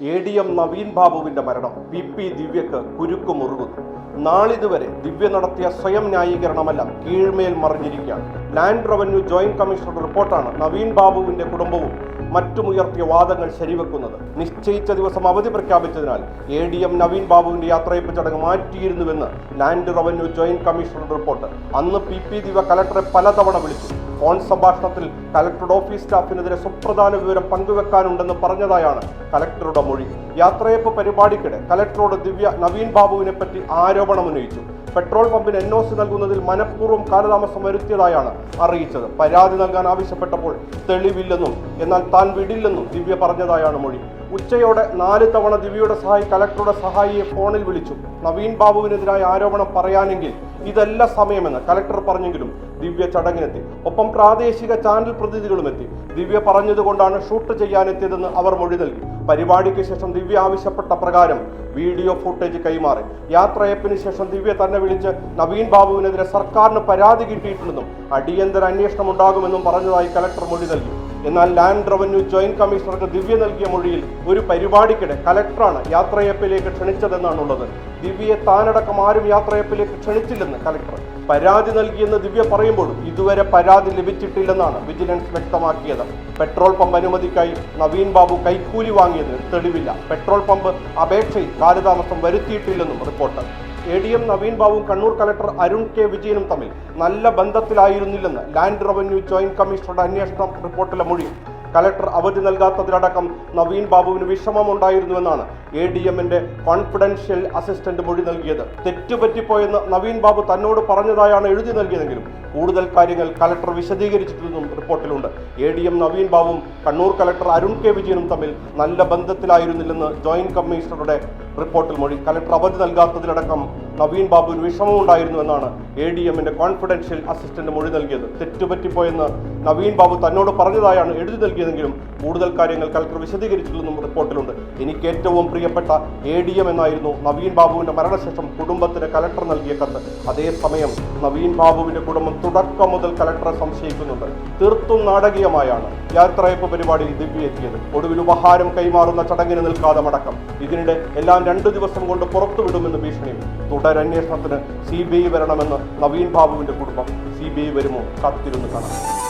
A D M Naveen ബാബുവിന്റെ മരണം. P P ദിവ്യക്ക് കുരുക്കു മുറുകുന്നു നാളിതുവരെ ദിവ്യ നടത്തിയ സ്വയം ന്യായീകരണമല്ല കീഴ്മേൽ മറിഞ്ഞിരിക്കുകയാണ്. ലാൻഡ് റവന്യൂ ജോയിന്റ് കമ്മീഷണറുടെ റിപ്പോർട്ടാണ് നവീൻ ബാബുവിന്റെ കുടുംബവും മറ്റുമുയർത്തിയ വാദങ്ങൾ ശരിവെക്കുന്നത്. നിശ്ചയിച്ച ദിവസം അവധി പ്രഖ്യാപിച്ചതിനാൽ എ ഡി എം നവീൻ ബാബുവിന്റെ യാത്രയപ്പ് ചടങ്ങ് മാറ്റിയിരുന്നുവെന്ന് ലാൻഡ് റവന്യൂ ജോയിന്റ് കമ്മീഷണറുടെ റിപ്പോർട്ട്. അന്ന് പി പി ദിവ കലക്ടറെ പലതവണ വിളിച്ചു. ഫോൺ സംഭാഷണത്തിൽ കലക്ടറുടെ ഓഫീസ് സ്റ്റാഫിനെതിരെ സുപ്രധാന വിവരം പങ്കുവെക്കാനുണ്ടെന്ന് പറഞ്ഞതായാണ് കലക്ടറുടെ മൊഴി. യാത്രയപ്പ് പരിപാടിക്കിടെ കലക്ടറോട് ദിവ്യ നവീൻ ബാബുവിനെ പറ്റി ആരോപണം ഉന്നയിച്ചു. പെട്രോൾ പമ്പിന് എൻ ഒ സി നൽകുന്നതിൽ മനഃപൂർവം കാലതാമസം വരുത്തിയതായാണ് അറിയിച്ചത്. പരാതി നൽകാൻ ആവശ്യപ്പെട്ടപ്പോൾ തെളിവില്ലെന്നും എന്നാൽ താൻ വിടില്ലെന്നും ദിവ്യ പറഞ്ഞതായാണ് മൊഴി. ഉച്ചയോടെ നാല് തവണ ദിവ്യയുടെ സഹായി കലക്ടറുടെ സഹായിയെ ഫോണിൽ വിളിച്ചു. നവീൻ ബാബുവിനെതിരായ ആരോപണം പറയാനെങ്കിൽ ഇതല്ല സമയമെന്ന് കലക്ടർ പറഞ്ഞെങ്കിലും ദിവ്യ ചടങ്ങിനെത്തി. ഒപ്പം പ്രാദേശിക ചാനൽ പ്രതിനിധികളും എത്തി. ദിവ്യ പറഞ്ഞതുകൊണ്ടാണ് ഷൂട്ട് ചെയ്യാനെത്തിയതെന്ന് അവർ മൊഴി നൽകി. പരിപാടിക്ക് ശേഷം ദിവ്യ ആവശ്യപ്പെട്ട പ്രകാരം വീഡിയോ ഫുട്ടേജ് കൈമാറി. യാത്രയപ്പിന് ശേഷം ദിവ്യ തന്നെ വിളിച്ച് നവീൻ ബാബുവിനെതിരെ സർക്കാരിന് പരാതി കിട്ടിയിട്ടുണ്ടെന്നും അടിയന്തര അന്വേഷണം ഉണ്ടാകുമെന്നും പറഞ്ഞതായി കലക്ടർ മൊഴി നൽകി. എന്നാൽ ലാൻഡ് റവന്യൂ ജോയിന്റ് കമ്മീഷണർക്ക് ദിവ്യ നൽകിയ മൊഴിയിൽ ഒരു പരിപാടിക്കിടെ കലക്ടറാണ് യാത്രയപ്പിലേക്ക് ക്ഷണിച്ചതെന്നാണുള്ളത്. ദിവ്യയെ താനടക്കം ആരും യാത്രയപ്പിലേക്ക് ക്ഷണിച്ചില്ലെന്ന് കലക്ടർ പരാതി നൽകിയെന്ന് ദിവ്യ പറയുമ്പോഴും ഇതുവരെ പരാതി ലഭിച്ചിട്ടില്ലെന്നാണ് വിജിലൻസ് വ്യക്തമാക്കിയത്. പെട്രോൾ പമ്പ് അനുമതിക്കായി നവീൻ ബാബു കൈക്കൂലി വാങ്ങിയതിന് തെളിവില്ല. പെട്രോൾ പമ്പ് അപേക്ഷയിൽ കാലതാമസം വരുത്തിയിട്ടില്ലെന്നും report. A D M Naveen ബാബുവും Kannur collector Arun K വിജയനും തമ്മിൽ നല്ല ബന്ധത്തിലായിരുന്നില്ലെന്ന് ലാൻഡ് റവന്യൂ ജോയിന്റ് കമ്മീഷണറുടെ അന്വേഷണ റിപ്പോർട്ടിലെ മൊഴി. കലക്ടർ അവധി നൽകാത്തതിലടക്കം നവീൻ ബാബുവിന് വിഷമമുണ്ടായിരുന്നുവെന്നാണ് എ ഡി എമ്മിന്റെ കോൺഫിഡൻഷ്യൽ അസിസ്റ്റന്റ് മൊഴി നൽകിയത്. തെറ്റുപറ്റിപ്പോയെന്ന് നവീൻ ബാബു തന്നോട് പറഞ്ഞതായാണ് എഴുതി നൽകിയതെങ്കിലും കൂടുതൽ കാര്യങ്ങൾ കലക്ടർ വിശദീകരിച്ചിട്ടുണ്ടെന്നും റിപ്പോർട്ടിലുണ്ട്. എ ഡി എം നവീൻ ബാബുവും കണ്ണൂർ കലക്ടർ അരുൺ കെ വിജയനും തമ്മിൽ നല്ല ബന്ധത്തിലായിരുന്നില്ലെന്ന് ജോയിന്റ് കമ്മീഷണറുടെ റിപ്പോർട്ടിൽ മൊഴി. കലക്ടർ അവധി നൽകാത്തതിലടക്കം നവീൻ ബാബുവിന് വിഷമമുണ്ടായിരുന്നുവെന്നാണ് എ ഡി എമ്മിന്റെ കോൺഫിഡൻഷ്യൽ അസിസ്റ്റന്റ് മൊഴി നൽകിയത്. തെറ്റുപറ്റിപ്പോയെന്ന് നവീൻ ബാബു തന്നോട് പറഞ്ഞതായാണ് എഴുതി നൽകിയതെങ്കിലും കൂടുതൽ കാര്യങ്ങൾ കലക്ടർ വിശദീകരിച്ചില്ലെന്നും റിപ്പോർട്ടിലുണ്ട്. എനിക്ക് ഏറ്റവും പ്രിയപ്പെട്ട എ ഡി എം എന്നായിരുന്നു നവീൻ ബാബുവിന്റെ മരണശേഷം കുടുംബത്തിന് കലക്ടർ നൽകിയ കത്ത്. അതേസമയം നവീൻ ബാബുവിന്റെ കുടുംബം തുടക്കം മുതൽ കലക്ടറെ സംശയിക്കുന്നുണ്ട്. തീർത്തും നാടകീയമായാണ് യാത്രയപ്പ് പരിപാടിയിൽ ദിവ്യ എത്തിയത്. ഒടുവിൽ ഉപഹാരം കൈമാറുന്ന ചടങ്ങിന് നിൽക്കാതെ മടക്കം. ഇതിനിടെ എല്ലാം രണ്ടു ദിവസം കൊണ്ട് പുറത്തുവിടുമെന്ന് ഭീഷണിയും തുടരന്വേഷണത്തിന് സി ബി ഐ വരണമെന്ന് നവീൻ ബാബുവിന്റെ കുടുംബം സി ബി ഐ വരുമോ? കാത്തിരുന്ന് കാണാം.